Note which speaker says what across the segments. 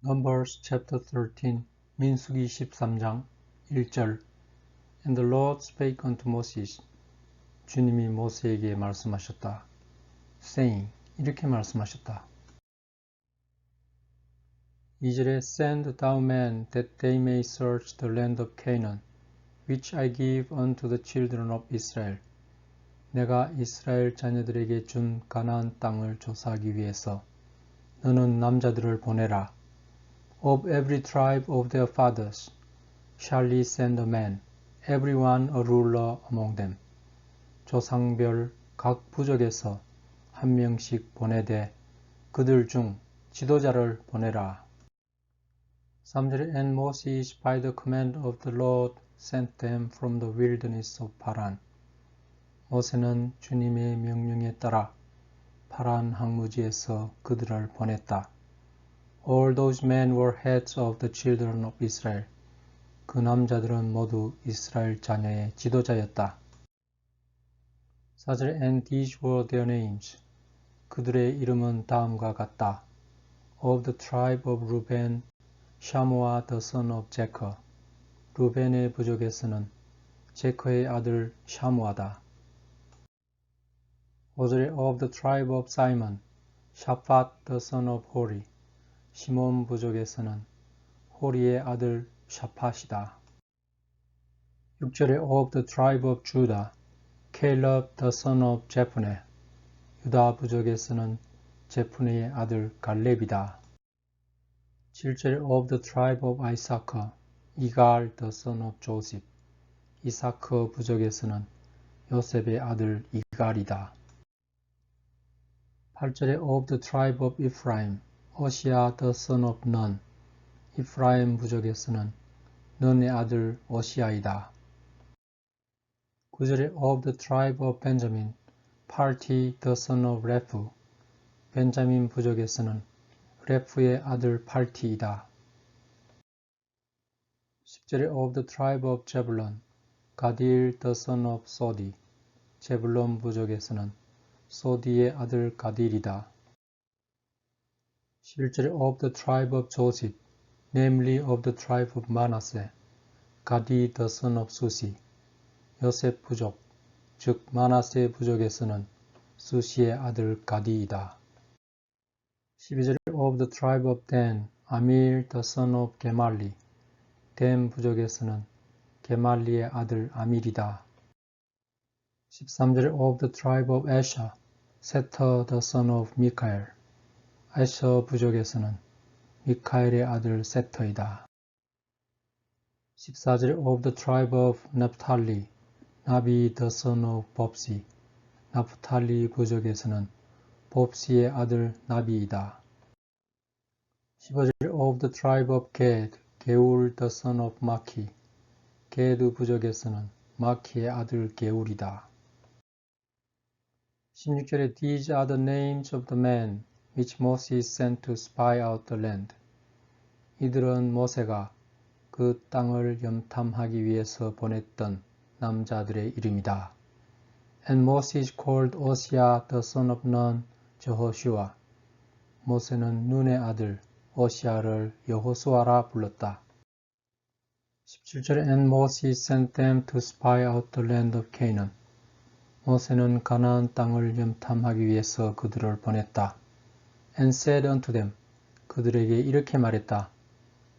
Speaker 1: Numbers chapter 13 민수기 13장 1절 And the Lord spake unto Moses 주님이 모세에게 말씀하셨다. saying 이렇게 말씀하셨다. 2절에 Send thou men that they may search the land of Canaan which I give unto the children of Israel 내가 이스라엘 자녀들에게 준 가나안 땅을 조사하기 위해서 너는 남자들을 보내라. Of every tribe of their fathers shall ye send a man, every one a ruler among them. 조상별 각 부족에서 한 명씩 보내되 그들 중 지도자를 보내라. 3절에 And Moses by the command of the Lord sent them from the wilderness of Paran. 모세는 주님의 명령에 따라 파란 항무지에서 그들을 보냈다. All those men were heads of the children of Israel. 그 남자들은 모두 이스라엘 자녀의 지도자였다. 4절 And these were their names. 그들의 이름은 다음과 같다. Of the tribe of Reuben, 샤무아 the son of 제커. 루벤의 부족에서는 제커의 아들 샤무아다. 5절에 of the tribe of Simon, 샤팟 the son of 호리. 시몬 부족에서는 호리의 아들 샤팟이다. 6절에 of the tribe of Judah, Caleb the son of Jephunneh. 유다 부족에서는 제푸네의 아들 갈렙이다. 7절에 of the tribe of Issachar, 이갈 the son of Joseph. 이사크 부족에서는 요셉의 아들 이갈이다. 8절에 of the tribe of Ephraim, 오시아 the son of Nun. 이프라임 부족에서는 넌의 아들 오시아이다. 9절에 of the tribe of Benjamin, Party the son of Rephu. 벤자민 부족에서는 레프의 아들 팔티이다. 10절에 of the tribe of Zebulun, 가딜 the son of Sodi. 제블론 부족에서는 소디의 아들 가딜이다. 11절에 of the tribe of Joseph, namely of the tribe of Manasseh, 가디 the son of Susi, 요셉 부족, 즉 마나세 부족에서는 수시의 아들 가디이다. 12절에 of the tribe of Dan, 아밀 the son of 게말리, 댐 부족에서는 게말리의 아들 아밀이다. 13절에 of the tribe of Asher, 세터 the son of 미 아셔 부족에서는 미카엘의 아들 세터이다. 14절에 of the tribe of Naphtali, 나비 the son of 법시, 나프탈리 부족에서는 법시의 아들 나비이다. 15절 of the tribe of Gad, 게울 the son of 마키, 게드 부족에서는 마키의 아들 게울이다. 16절에 These are the names of the men which Moses sent to spy out the land. 이들은 모세가 그 땅을 염탐하기 위해서 보냈던 남자들의 이름이다. And Moses called Osia the son of Nun Jehoshua. 모세는 눈의 아들 오시아를 여호수아라 불렀다. 17절에 And Moses sent them to spy out the land of Canaan. 모세는 가나안 땅을 염탐하기 위해서 그들을 보냈다. And said unto them, 그들에게 이렇게 말했다.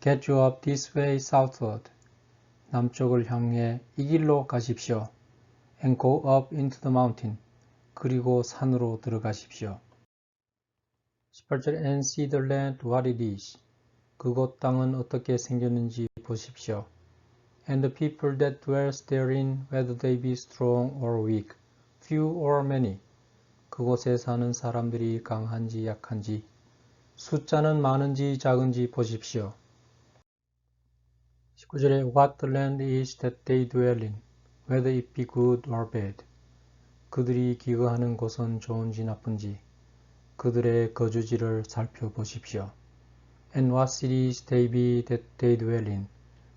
Speaker 1: Get you up this way southward. 남쪽을 향해 이 길로 가십시오. And go up into the mountain. 그리고 산으로 들어가십시오. 18절 And see the land what it is. 그곳 땅은 어떻게 생겼는지 보십시오. And the people that dwells therein, whether they be strong or weak, few or many. 그곳에 사는 사람들이 강한지 약한지, 숫자는 많은지 작은지 보십시오. 19절에 What land is that they dwell in, whether it be good or bad. 그들이 기거하는 곳은 좋은지 나쁜지, 그들의 거주지를 살펴보십시오. And what cities they be that they dwell in,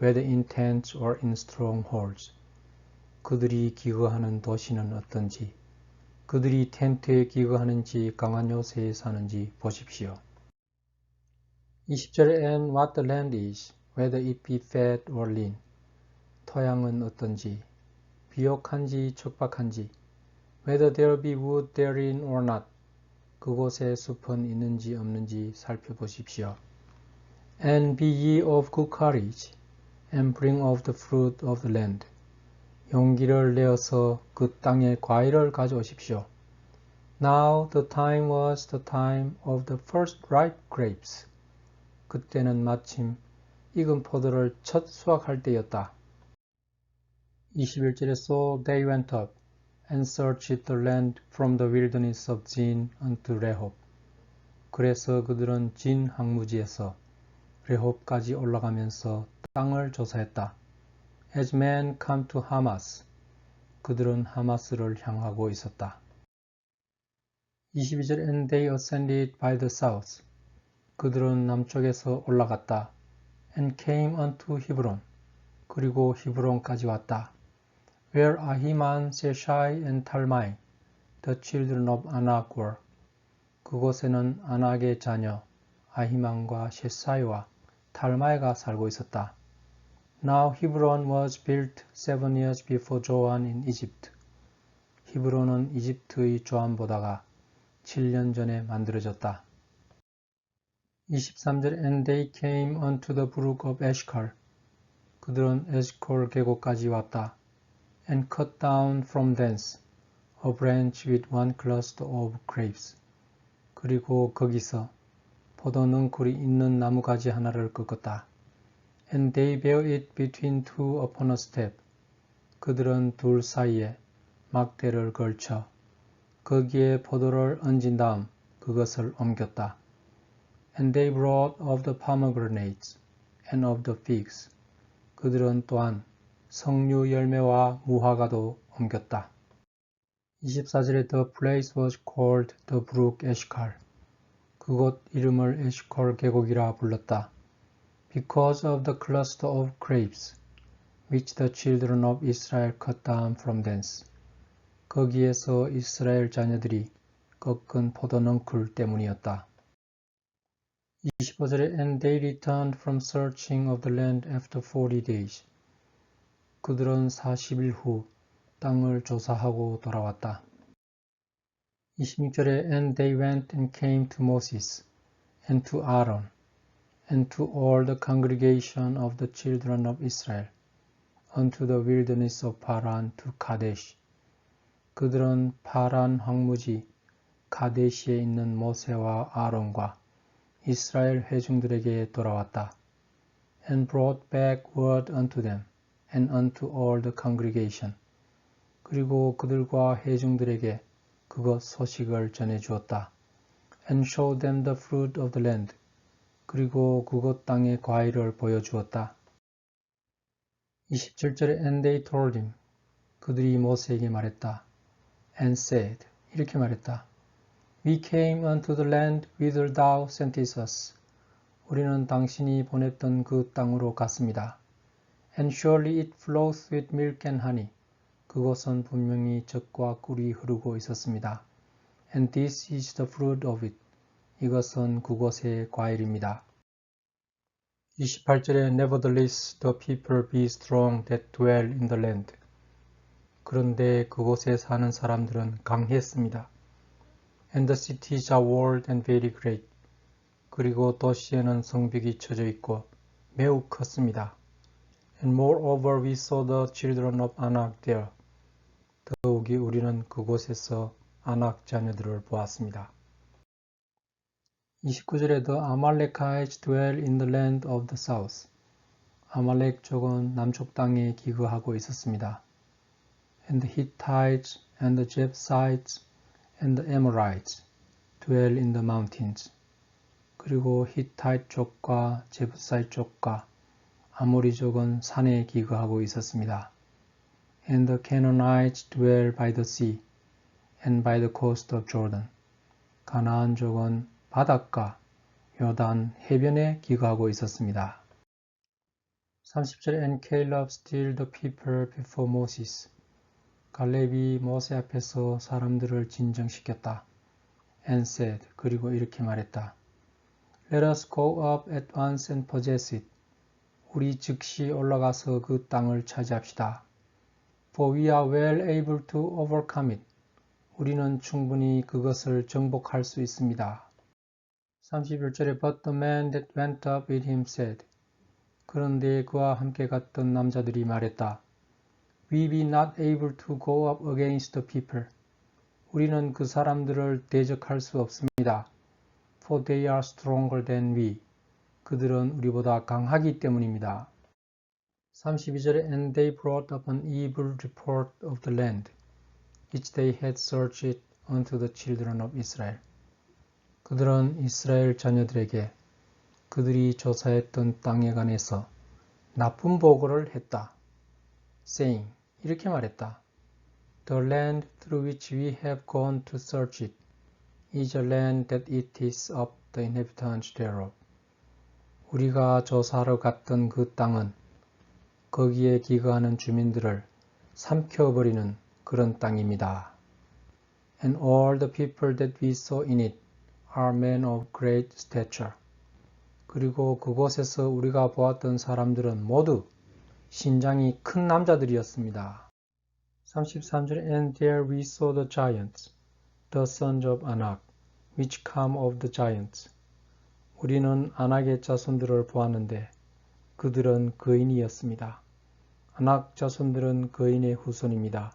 Speaker 1: whether in tents or in strongholds. 그들이 기거하는 도시는 어떤지, 그들이 텐트에 기거하는지 강한 요새에 사는지 보십시오. 20절에 and what the land is, whether it be fat or lean. 토양은 어떤지, 비옥한지 척박한지, whether there be wood therein or not. 그곳에 숲은 있는지 없는지 살펴보십시오. And be ye of good courage, and bring of the fruit of the land. 용기를 내어서 그 땅의 과일을 가져오십시오. Now the time was the time of the first ripe grapes. 그때는 마침 익은 포도를 첫 수확할 때였다. 21절에 So they went up and searched the land from the wilderness of Zin unto Rehob. 그래서 그들은 진 항무지에서 레홉까지 올라가면서 땅을 조사했다. As men come to Hamas, 그들은 하마스를 향하고 있었다. 22절 And they ascended by the south. 그들은 남쪽에서 올라갔다. And came unto Hebron. 그리고 히브론까지 왔다. Where Ahiman, Sheshai, and Talmai, the children of Anak were. 그곳에는 아낙의 자녀 아히만과 셰사이와 탈마이가 살고 있었다. Now Hebron was built seven years before Joan in Egypt. 히브론은 이집트의 조안보다가 7년 전에 만들어졌다. 23절 And they came unto the brook of Eshkol. 그들은 에스콜 계곡까지 왔다. And cut down from thence a branch with one cluster of grapes. 그리고 거기서 포도 능쿨이 있는 나무가지 하나를 꺾었다. And they bear it between two upon a step. 그들은 둘 사이에 막대를 걸쳐 거기에 포도를 얹은 다음 그것을 옮겼다. And they brought of the pomegranates and of the figs. 그들은 또한 석류 열매와 무화과도 옮겼다. 24절에 The place was called the brook Eshkol. 그곳 이름을 에시콜 계곡이라 불렀다. Because of the cluster of grapes, which the children of Israel cut down from thence. 거기에서 이스라엘 자녀들이 꺾은 포도넝쿨 때문이었다. 25절에 And they returned from searching of the land after 40 days. 그들은 40일 후 땅을 조사하고 돌아왔다. 26절에 And they went and came to Moses and to Aaron And to all the congregation of the children of Israel unto the wilderness of Paran to Kadesh. 그들은 파란 황무지 가데시에 있는 모세와 아론과 이스라엘 회중들에게 돌아왔다. And brought back word unto them and unto all the congregation. 그리고 그들과 회중들에게 그것 소식을 전해 주었다. And showed them the fruit of the land. 그리고 그곳 땅의 과일을 보여주었다. 27절에 And they told him. 그들이 모세에게 말했다. And said. 이렇게 말했다. We came unto the land whither thou sentest us. 우리는 당신이 보냈던 그 땅으로 갔습니다. And surely it flows with milk and honey. 그곳은 분명히 젖과 꿀이 흐르고 있었습니다. And this is the fruit of it. 이것은 그곳의 과일입니다. 28절에 Nevertheless the people be strong that dwell in the land. 그런데 그곳에 사는 사람들은 강했습니다. And the cities are walled and very great. 그리고 도시에는 성벽이 쳐져 있고 매우 컸습니다. And moreover we saw the children of Anak there. 더욱이 우리는 그곳에서 아낙 자녀들을 보았습니다. 29절에 The Amalekites dwell in the land of the south. 아말렉 족은 남쪽 땅에 기거하고 있었습니다. And the Hittites and the Jebusites and the Amorites dwell in the mountains. 그리고 히타이 쪽과 제부사이 쪽과 아모리 족은 산에 기거하고 있었습니다. And the Canaanites dwell by the sea and by the coast of Jordan. 가나안 족은 바닷가 요단 해변에 기거하고 있었습니다. 30절 And Caleb stilled the people before Moses. 갈렙이 모세 앞에서 사람들을 진정시켰다. And said, 그리고 이렇게 말했다. Let us go up at once and possess it. 우리 즉시 올라가서 그 땅을 차지합시다. For we are well able to overcome it. 우리는 충분히 그것을 정복할 수 있습니다. 31절에 But the man that went up with him said 그런데 그와 함께 갔던 남자들이 말했다. We be not able to go up against the people. 우리는 그 사람들을 대적할 수 없습니다. For they are stronger than we. 그들은 우리보다 강하기 때문입니다. 32절에 And they brought up an evil report of the land, which they had searched unto the children of Israel. 그들은 이스라엘 자녀들에게 그들이 조사했던 땅에 관해서 나쁜 보고를 했다. saying, 이렇게 말했다. The land through which we have gone to search it is a land that eats up the inhabitants thereof. 우리가 조사하러 갔던 그 땅은 거기에 기거하는 주민들을 삼켜버리는 그런 땅입니다. And all the people that we saw in it are men of great stature. 그리고 그곳에서 우리가 보았던 사람들은 모두 신장이 큰 남자들이었습니다. 33절 And there we saw the giants, the sons of Anak, which come of the giants. 우리는 아낙의 자손들을 보았는데 그들은 거인이었습니다. 아낙 자손들은 거인의 후손입니다.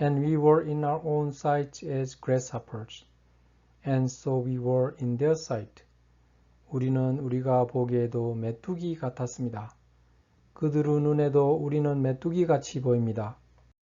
Speaker 1: And we were in our own sight as grasshoppers, and so we were in their sight. 우리는 우리가 보기에도 메뚜기 같았습니다. 그들의 눈에도 우리는 메뚜기 같이 보입니다.